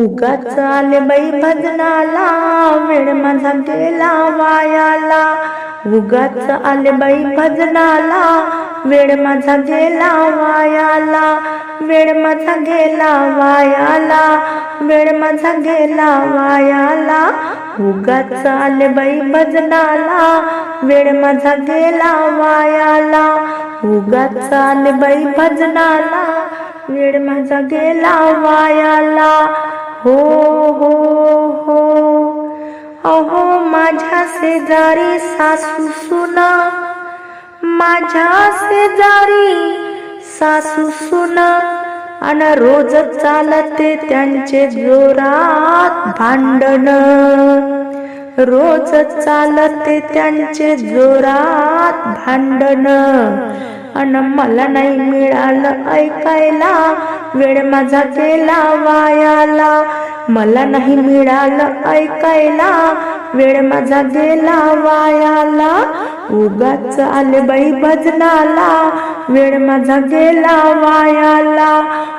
उगाच आले बाई भजनाला वेळ माझा गेला वायाला. उगाच आले बाई भजनाला वेळ माझा गेला वायाला. वेळ माझा गेला वायाला. वेळ माझा गेला वायाला. उगाच आले बाई भजनाला वेळ माझा गेला वायाला. उगाच आले बाई भजनाला वेळ माझा गेला वायाला. हो हो हो। अहो माझ्या शेजारी सासू सुना माझ्या शेजारी सासू सुना आणि रोज चालते त्यांचे जोरात भांडण. रोज चालते त्यांचे जोरात भांडण. अन मला नाही मिळालं ऐकायला वेळ माझा गेला वायाला. मला नाही मिळालं ऐकायला वेळ माझा गेला वायाला. उगाच आले बाई भजनाला वेळ माझा गेला वायाला.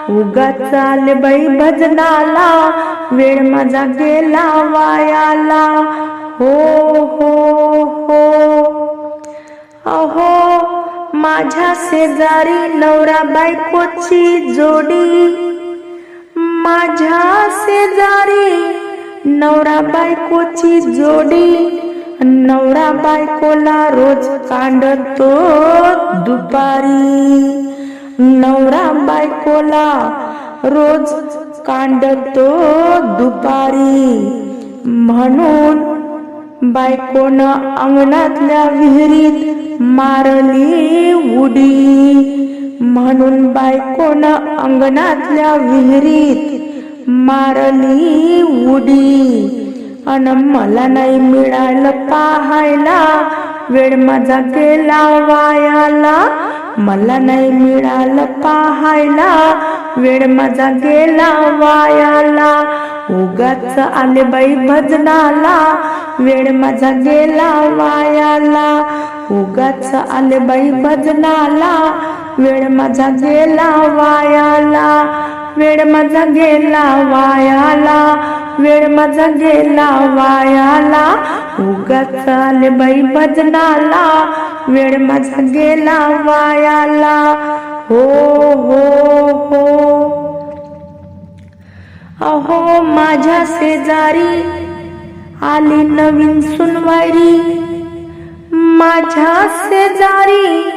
उगाच आले बाई भजनाला वेळ माझा गेला वायाला. हो हो हो. अहो माझ्या शेजारी नवरा बायकोची जोडी. माझ्या शेजारी नवरा बायकोची जोडी. नवरा बायकोला रोज कांडतो दुपारी. नवरा बायकोला रोज कांडतो दुपारी. म्हणून बायकोनं अंगणातल्या विहिरीत मारली उडी. म्हणून बायकोनं अंगणातल्या विहिरीत मारली उडी. अन मला नाही मिळालं पाहायला. वेळ माझा गेला वायाला. मला नाही मिळालं पाहायला. वेळ माझा गेला वायाला. उगाच आले बाई भजनाला. वेळ माझा गेला वायाला. उगाच आले बाई भजनाला. वेळ माझा गेला वायाला. वेळ माझा गेला वायाला. वेळ माझा गेला वायाला. उगाच आले बाई भजनाला. वेळ माझा गेला वायाला. हो हो हो. अहो माझ्या शेजारी आली नवीन सुनवारी. माझ्या शेजारी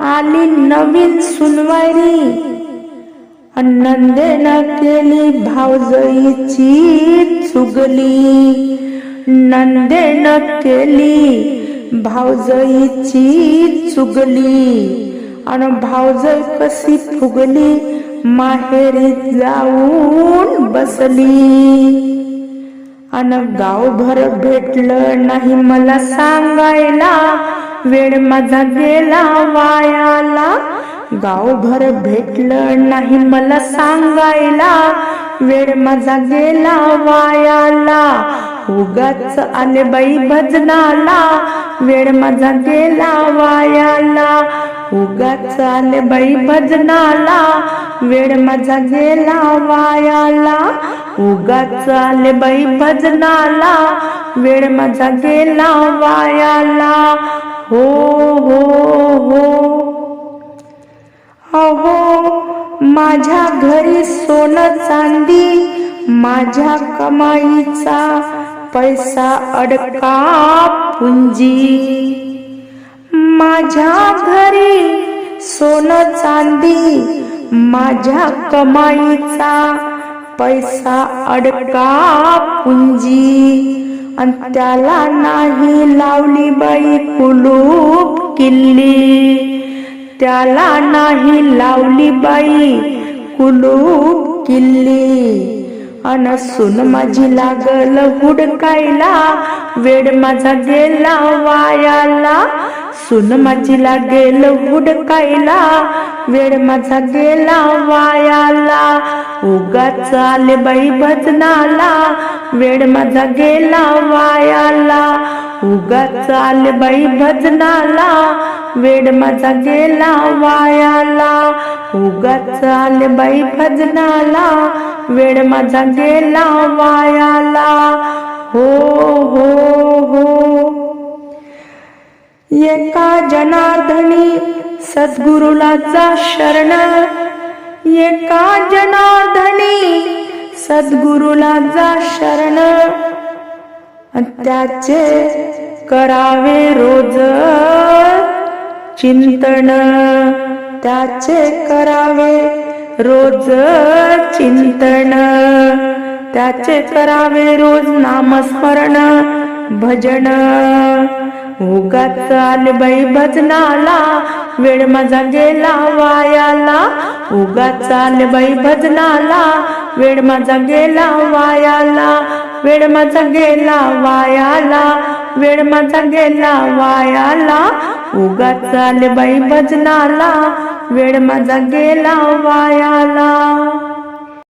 आली नवीन सुनवारी. नंदेनं केली भावजईची चुगली. नंदेनं केली भावजईची चुगली. आणि भावजई कशी फुगली? माहेरी जाऊन बसली. अन गावभर भेटलं नाही मला सांगायला. वेळ माझा गेला वायाला. गावभर भेटलं नाही मला सांगायला. वेळ माझा गेला वायाला. उगाच आले बाई भजनाला. वेळ माझा गेला वायाला. उगाच आले बाई भजनाला. वेळ माझा गेला वायाला उगाच आले बाई भजनाला. वेळ माझा गेला वायाला. हो हो हो. अहो माझ्या घरी सोनं चांदी माझ्या कमाईचा पैसा अडका पुंजी. माझ्या घरी सोनं चांदी माझ्या कमाईचा पैसा अडका पुंजी. आणि त्याला नाही लावली बाई कुलूप किल्ली. त्याला नाही लावली बाई कुलूप किल्ली. अन सुन माझी लागल हुडकायला वेड माझा गेला वायाला. सुन माझी लागेल हुडकायला वेड माझा गेला वायाला. उगाच आले बाई भजनाला वेड माझा गेला वायाला. उगा चाल बाई भजनाला वेड माझा गेला वायाला. उगा चाल बाई भजनाला वेड माझा गेला वायाला. हो हो हो. एका जनार्दनी सद्गुरुलाचा शरण. एका जनार्दनी सद्गुरुलाचा शरण. त्याचे करावे रोज. चिंतन त्याचे करावे रोज. चिंतन त्याचे करावे रोज. नामस्मरण भजन. उगाच आले बाई भजनाला वेळ माझा गेला वायाला उगाच आले बाई भजनाला वेळ माझा गेला वायाला वेळ माझा गेला वायाला वेळ माझा गेला वायाला उगाच चाल बाई भजनाला वेळ माझा गेला वायाला